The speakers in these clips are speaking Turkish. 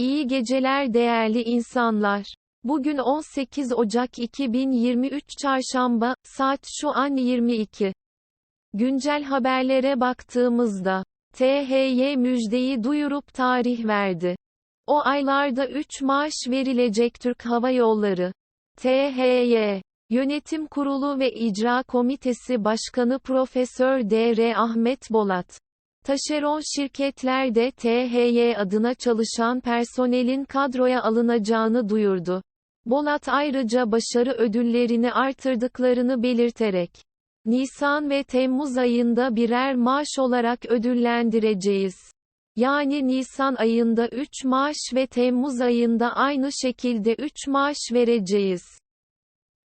İyi geceler değerli insanlar. Bugün 18 Ocak 2023 Çarşamba, saat şu an 22. Güncel haberlere baktığımızda, THY müjdeyi duyurup tarih verdi. O aylarda 3 maaş verilecek Türk Hava Yolları. THY Yönetim Kurulu ve İcra Komitesi Başkanı Profesör D.R. Ahmet Bolat Taşeron şirketlerde THY adına çalışan personelin kadroya alınacağını duyurdu. Bolat ayrıca başarı ödüllerini artırdıklarını belirterek, Nisan ve Temmuz ayında birer maaş olarak ödüllendireceğiz. Yani Nisan ayında 3 maaş ve Temmuz ayında aynı şekilde 3 maaş vereceğiz.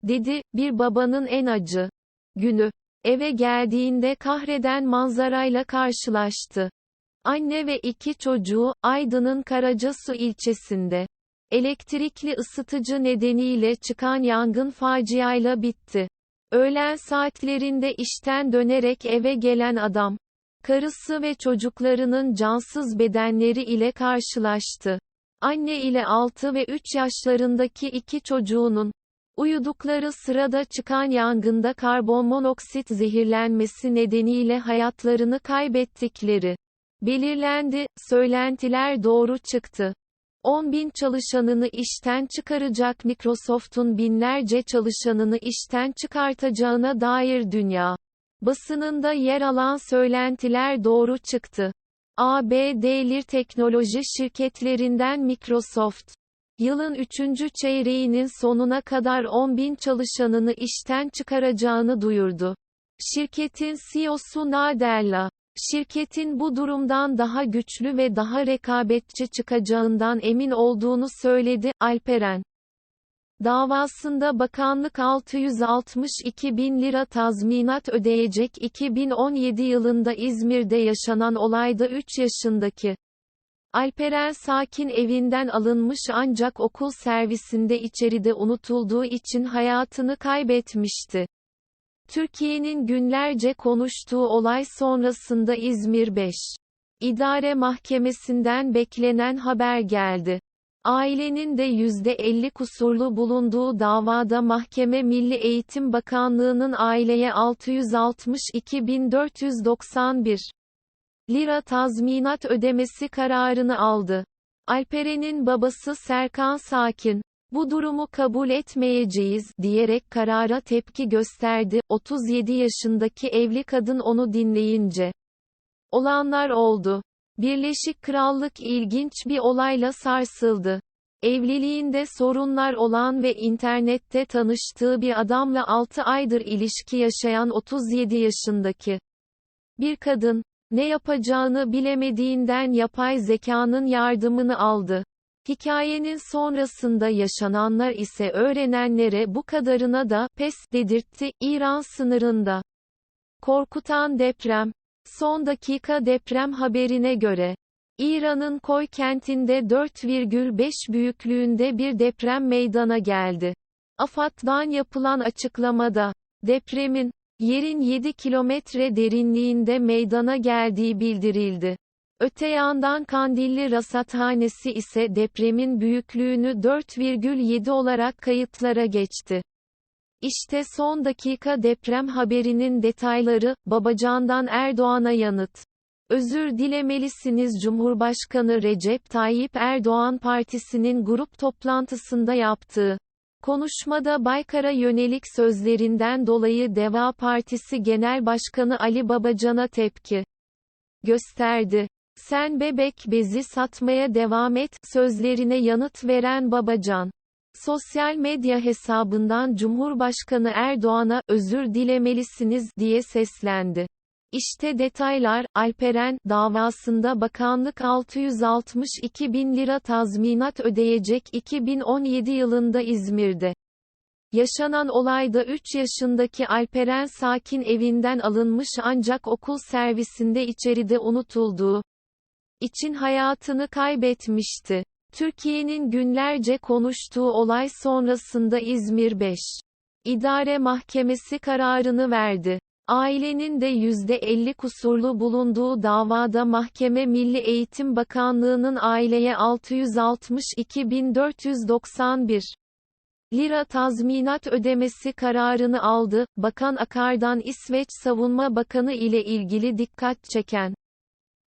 Dedi, bir babanın en acı günü. Eve geldiğinde kahreden manzarayla karşılaştı. Anne ve iki çocuğu, Aydın'ın Karacasu ilçesinde. Elektrikli ısıtıcı nedeniyle çıkan yangın faciayla bitti. Öğlen saatlerinde işten dönerek eve gelen adam, karısı ve çocuklarının cansız bedenleri ile karşılaştı. Anne ile 6 ve 3 yaşlarındaki iki çocuğunun, Uyudukları sırada çıkan yangında karbonmonoksit zehirlenmesi nedeniyle hayatlarını kaybettikleri belirlendi, söylentiler doğru çıktı. 10 bin çalışanını işten çıkaracak Microsoft'un binlerce çalışanını işten çıkartacağına dair dünya basınında yer alan söylentiler doğru çıktı. ABD'li teknoloji şirketlerinden Microsoft, Yılın üçüncü çeyreğinin sonuna kadar 10 bin çalışanını işten çıkaracağını duyurdu. Şirketin CEO'su Nadella, şirketin bu durumdan daha güçlü ve daha rekabetçi çıkacağından emin olduğunu söyledi, Alperen. Davasında bakanlık 662 bin lira tazminat ödeyecek 2017 yılında İzmir'de yaşanan olayda 3 yaşındaki Alperen Sakin evinden alınmış ancak okul servisinde içeride unutulduğu için hayatını kaybetmişti. Türkiye'nin günlerce konuştuğu olay sonrasında İzmir 5. İdare Mahkemesi'nden beklenen haber geldi. Ailenin de %50 kusurlu bulunduğu davada mahkeme Milli Eğitim Bakanlığı'nın aileye 662.491 lira tazminat ödemesi kararını aldı. Alperen'in babası Serkan Sakin, bu durumu kabul etmeyeceğiz, diyerek karara tepki gösterdi. 37 yaşındaki evli kadın onu dinleyince. Olanlar oldu. Birleşik Krallık ilginç bir olayla sarsıldı. Evliliğinde sorunlar olan ve internette tanıştığı bir adamla 6 aydır ilişki yaşayan 37 yaşındaki bir kadın, ne yapacağını bilemediğinden yapay zekanın yardımını aldı. Hikayenin sonrasında yaşananlar ise öğrenenlere bu kadarına da pes dedirtti. İran sınırında korkutan deprem. Son dakika deprem haberine göre İran'ın Koy kentinde 4,5 büyüklüğünde bir deprem meydana geldi. AFAD'dan yapılan açıklamada depremin yerin 7 kilometre derinliğinde meydana geldiği bildirildi. Öte yandan Kandilli Rasathanesi ise depremin büyüklüğünü 4,7 olarak kayıtlara geçti. İşte son dakika deprem haberinin detayları, Babacan'dan Erdoğan'a yanıt. Özür dilemelisiniz Cumhurbaşkanı Recep Tayyip Erdoğan partisinin grup toplantısında yaptığı Konuşmada Baykar'a yönelik sözlerinden dolayı Deva Partisi Genel Başkanı Ali Babacan'a tepki gösterdi. Sen bebek bezi satmaya devam et, sözlerine yanıt veren Babacan. Sosyal medya hesabından Cumhurbaşkanı Erdoğan'a özür dilemelisiniz diye seslendi. İşte detaylar, Alperen, davasında bakanlık 662 bin lira tazminat ödeyecek 2017 yılında İzmir'de. Yaşanan olayda 3 yaşındaki Alperen Sakin evinden alınmış ancak okul servisinde içeride unutulduğu için hayatını kaybetmişti. Türkiye'nin günlerce konuştuğu olay sonrasında İzmir 5. İdare Mahkemesi kararını verdi. Ailenin de %50 kusurlu bulunduğu davada mahkeme Milli Eğitim Bakanlığı'nın aileye 662.491 lira tazminat ödemesi kararını aldı. Bakan Akar'dan İsveç Savunma Bakanı ile ilgili dikkat çeken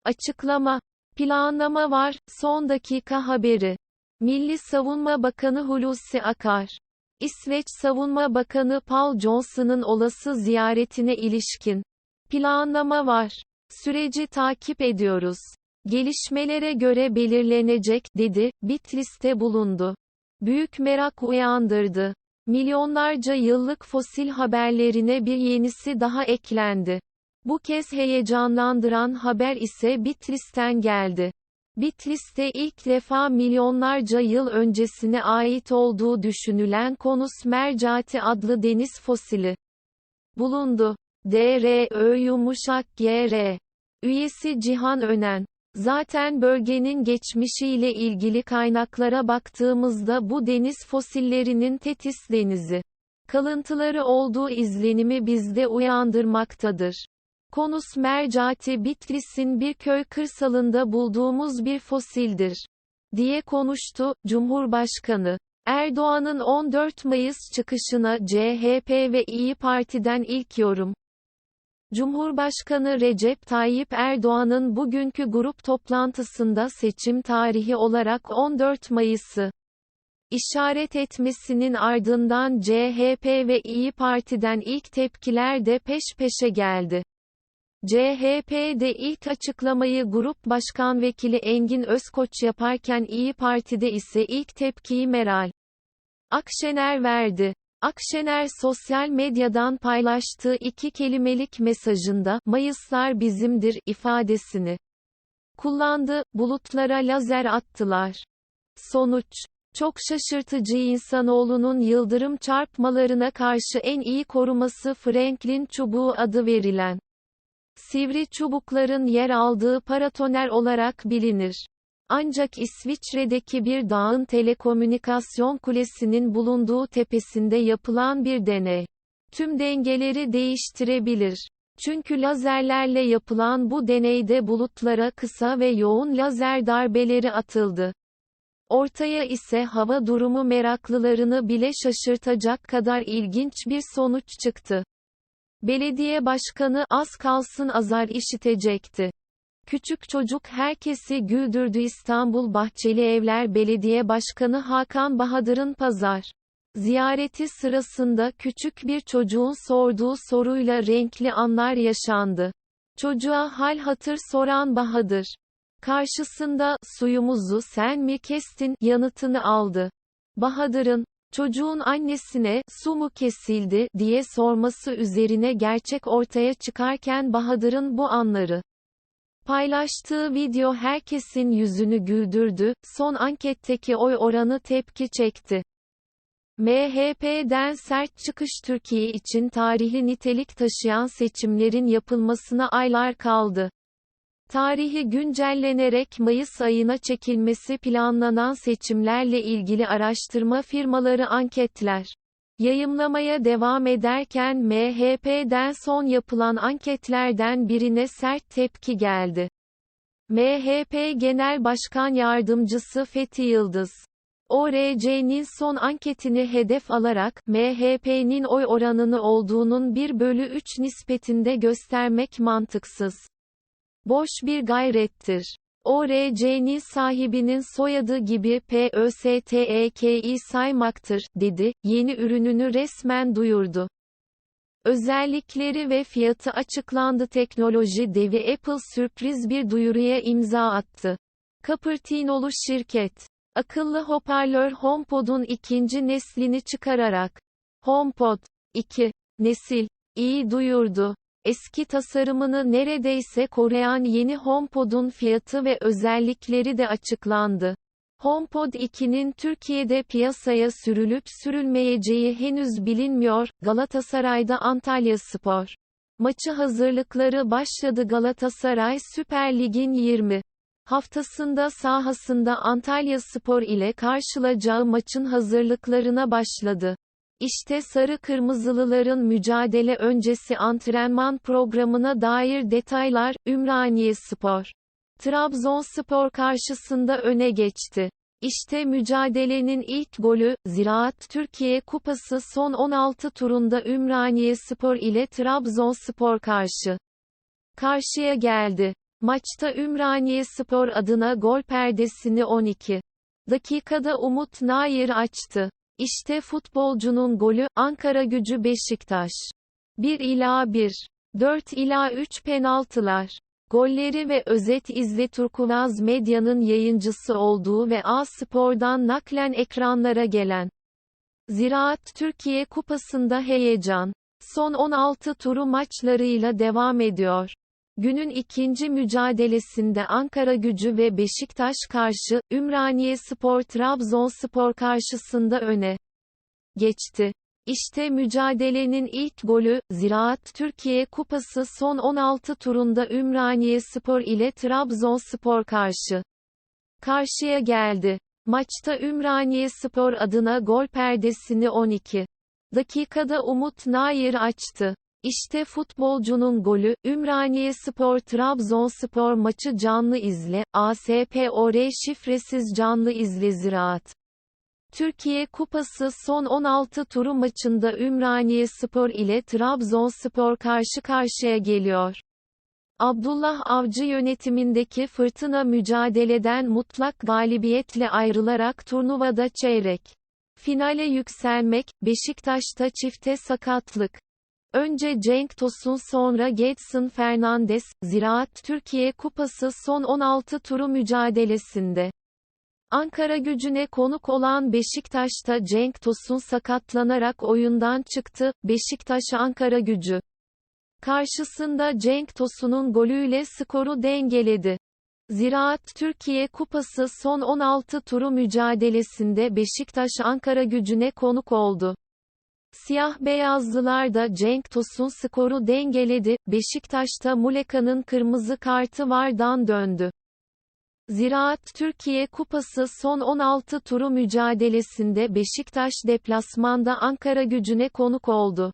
açıklama, planlama var, son dakika haberi. Milli Savunma Bakanı Hulusi Akar İsveç Savunma Bakanı Paul Johnson'ın olası ziyaretine ilişkin planlama var. Süreci takip ediyoruz. Gelişmelere göre belirlenecek, dedi, Bitlis'te bulundu. Büyük merak uyandırdı. Milyonlarca yıllık fosil haberlerine bir yenisi daha eklendi. Bu kez heyecanlandıran haber ise Bitlis'ten geldi. Bitlis'te ilk defa milyonlarca yıl öncesine ait olduğu düşünülen Konus mercati adlı deniz fosili bulundu. DRÖ yumuşak GR. Üyesi Cihan Önen. Zaten bölgenin geçmişiyle ilgili kaynaklara baktığımızda bu deniz fosillerinin Tetis denizi kalıntıları olduğu izlenimi bizde uyandırmaktadır. Konus mercati Bitlis'in bir köy kırsalında bulduğumuz bir fosildir. diye konuştu, Cumhurbaşkanı. Erdoğan'ın 14 Mayıs çıkışına CHP ve İyi Parti'den ilk yorum. Cumhurbaşkanı Recep Tayyip Erdoğan'ın bugünkü grup toplantısında seçim tarihi olarak 14 Mayıs'ı işaret etmesinin ardından CHP ve İyi Parti'den ilk tepkiler de peş peşe geldi. CHP'de ilk açıklamayı Grup Başkan Vekili Engin Özkoç yaparken İyi Parti'de ise ilk tepkiyi Meral Akşener verdi. Akşener sosyal medyadan paylaştığı iki kelimelik mesajında, Mayıslar bizimdir, ifadesini kullandı, bulutlara lazer attılar. Sonuç çok şaşırtıcı insanoğlunun yıldırım çarpmalarına karşı en iyi koruması Franklin çubuğu adı verilen Sivri çubukların yer aldığı paratoner olarak bilinir. Ancak İsviçre'deki bir dağın telekomünikasyon kulesinin bulunduğu tepesinde yapılan bir deney. Tüm dengeleri değiştirebilir. Çünkü lazerlerle yapılan bu deneyde bulutlara kısa ve yoğun lazer darbeleri atıldı. Ortaya ise hava durumu meraklılarını bile şaşırtacak kadar ilginç bir sonuç çıktı. Belediye başkanı az kalsın azar işitecekti. Küçük çocuk herkesi güldürdü İstanbul Bahçeli Evler Belediye Başkanı Hakan Bahadır'ın pazar ziyareti sırasında küçük bir çocuğun sorduğu soruyla renkli anlar yaşandı. Çocuğa hal hatır soran Bahadır, karşısında suyumuzu sen mi kestin yanıtını aldı. Bahadır'ın çocuğun annesine su mu kesildi diye sorması üzerine gerçek ortaya çıkarken Bahadır'ın bu anları paylaştığı video herkesin yüzünü güldürdü. Son anketteki oy oranı tepki çekti. MHP'den sert çıkış Türkiye için tarihi nitelik taşıyan seçimlerin yapılmasına aylar kaldı. Tarihi güncellenerek Mayıs ayına çekilmesi planlanan seçimlerle ilgili araştırma firmaları anketler yayımlamaya devam ederken MHP'den son yapılan anketlerden birine sert tepki geldi. MHP Genel Başkan Yardımcısı Fethi Yıldız ORC'nin son anketini hedef alarak, MHP'nin oy oranını olduğunun 1 bölü 3 nispetinde göstermek mantıksız. Boş bir gayrettir. ORC'nin sahibinin soyadı gibi PÖSTEKİ saymaktır, dedi, yeni ürününü resmen duyurdu. Özellikleri ve fiyatı açıklandı teknoloji devi Apple sürpriz bir duyuruya imza attı. Cupertino'lu şirket, akıllı hoparlör HomePod'un ikinci neslini çıkararak, HomePod 2 nesil, iyi duyurdu. Eski tasarımını neredeyse koruyan yeni HomePod'un fiyatı ve özellikleri de açıklandı. HomePod 2'nin Türkiye'de piyasaya sürülüp sürülmeyeceği henüz bilinmiyor. Galatasaray'da Antalya Spor maçı hazırlıkları başladı Galatasaray Süper Lig'in 20 haftasında sahasında Antalya Spor ile karşılayacağı maçın hazırlıklarına başladı. İşte sarı kırmızılıların mücadele öncesi antrenman programına dair detaylar, Ümraniye Spor. Trabzonspor karşısında öne geçti. İşte mücadelenin ilk golü, Ziraat Türkiye Kupası son 16 turunda Ümraniye Spor ile Trabzonspor karşı. Karşıya geldi. Maçta Ümraniye Spor adına gol perdesini 12 dakikada Umut Nair açtı. İşte futbolcunun golü, Ankara gücü Beşiktaş. 1 ila 1. 4 ila 3 penaltılar. Golleri ve özet izle Turkuaz Medya'nın yayıncısı olduğu ve A Spor'dan naklen ekranlara gelen. Ziraat Türkiye Kupası'nda heyecan. Son 16 turu maçlarıyla devam ediyor. Günün ikinci mücadelesinde Ankara Gücü ve Beşiktaş karşı, Ümraniye Spor Trabzonspor karşısında öne geçti. İşte mücadelenin ilk golü, Ziraat Türkiye Kupası son 16 turunda Ümraniye Spor ile Trabzonspor karşı karşıya geldi. Maçta Ümraniye Spor adına gol perdesini 12 dakikada Umut Nair açtı. İşte futbolcunun golü, Ümraniye Spor Trabzonspor maçı canlı izle, ASPOR şifresiz canlı izle Ziraat. Türkiye Kupası son 16 turu maçında Ümraniye Spor ile Trabzonspor karşı karşıya geliyor. Abdullah Avcı yönetimindeki fırtına mücadeleden mutlak galibiyetle ayrılarak turnuvada çeyrek finale yükselmek, Beşiktaş'ta çifte sakatlık. Önce Cenk Tosun sonra Gedson Fernandes, Ziraat Türkiye Kupası son 16 turu mücadelesinde. Ankara gücüne konuk olan Beşiktaş'ta Cenk Tosun sakatlanarak oyundan çıktı, Beşiktaş Ankara gücü. Karşısında Cenk Tosun'un golüyle skoru dengeledi. Ziraat Türkiye Kupası son 16 turu mücadelesinde Beşiktaş Ankara gücüne konuk oldu. Siyah beyazlılar da Cenk Tosun skoru dengeledi, Beşiktaş'ta Muleka'nın kırmızı kartı vardan döndü. Ziraat Türkiye Kupası son 16 turu mücadelesinde Beşiktaş deplasmanda Ankara gücüne konuk oldu.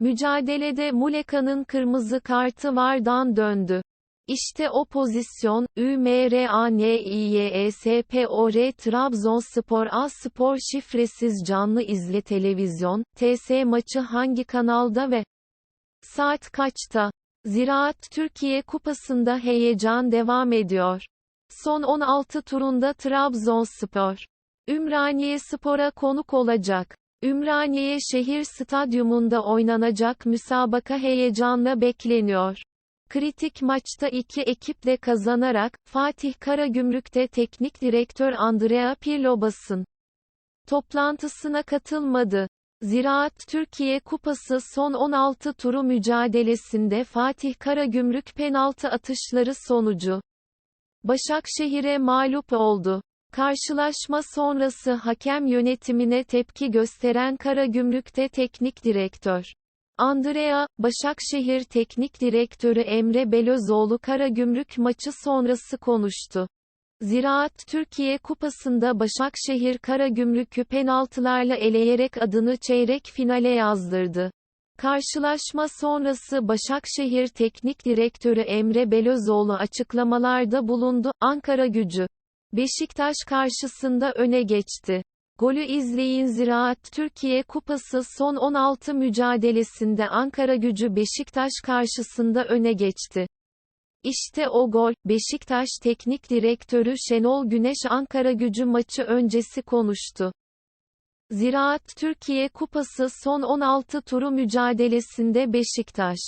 Mücadelede Muleka'nın kırmızı kartı vardan döndü. İşte o pozisyon, ÜMRANİYESPOR Trabzonspor A Spor şifresiz canlı izle televizyon, TS maçı hangi kanalda ve saat kaçta? Ziraat Türkiye Kupası'nda heyecan devam ediyor. Son 16 turunda Trabzonspor, Ümraniye Spor'a konuk olacak. Ümraniye Şehir Stadyumunda oynanacak müsabaka heyecanla bekleniyor. Kritik maçta iki ekip de kazanarak, Fatih Karagümrük'te teknik direktör Andrea Pirlo basın toplantısına katılmadı. Ziraat Türkiye Kupası son 16 turu mücadelesinde Fatih Karagümrük penaltı atışları sonucu Başakşehir'e mağlup oldu. Karşılaşma sonrası hakem yönetimine tepki gösteren Karagümrük'te teknik direktör Andrea, Başakşehir Teknik Direktörü Emre Belözoğlu Karagümrük maçı sonrası konuştu. Ziraat Türkiye Kupası'nda Başakşehir Karagümrük'ü penaltılarla eleyerek adını çeyrek finale yazdırdı. Karşılaşma sonrası Başakşehir Teknik Direktörü Emre Belözoğlu açıklamalarda bulundu. Ankara gücü Beşiktaş karşısında öne geçti. Golü izleyin Ziraat Türkiye Kupası son 16 mücadelesinde Ankara gücü Beşiktaş karşısında öne geçti. İşte o gol, Beşiktaş Teknik Direktörü Şenol Güneş Ankara gücü maçı öncesi konuştu. Ziraat Türkiye Kupası son 16 turu mücadelesinde Beşiktaş,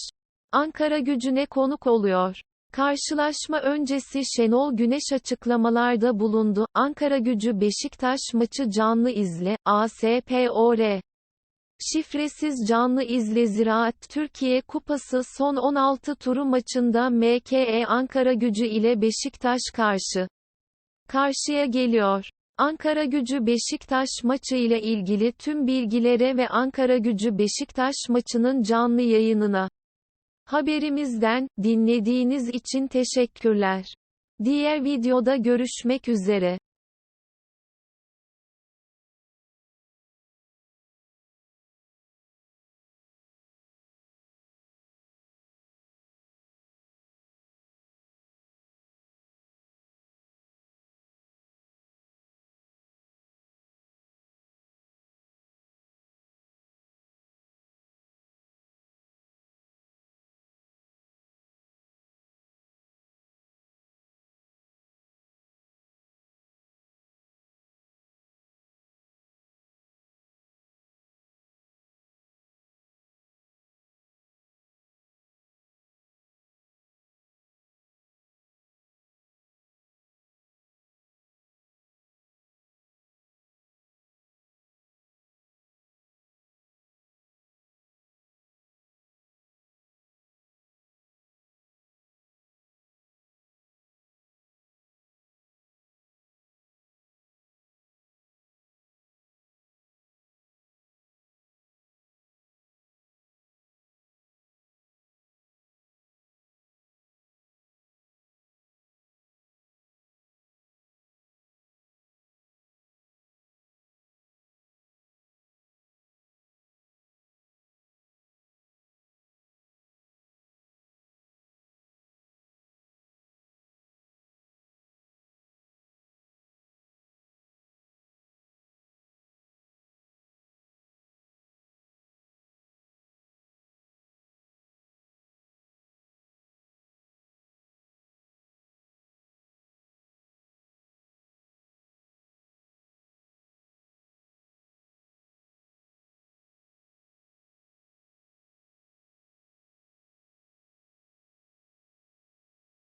Ankara gücüne konuk oluyor. Karşılaşma öncesi Şenol Güneş açıklamalarda bulundu. Ankara gücü Beşiktaş maçı canlı izle, ASPOR. Şifresiz canlı izle Ziraat Türkiye Kupası son 16 turu maçında MKE Ankara gücü ile Beşiktaş karşı karşıya geliyor. Ankara Gücü Beşiktaş maçı ile ilgili tüm bilgilere ve Ankara Gücü Beşiktaş maçının canlı yayınına Haberimizden, dinlediğiniz için teşekkürler. Diğer videoda görüşmek üzere.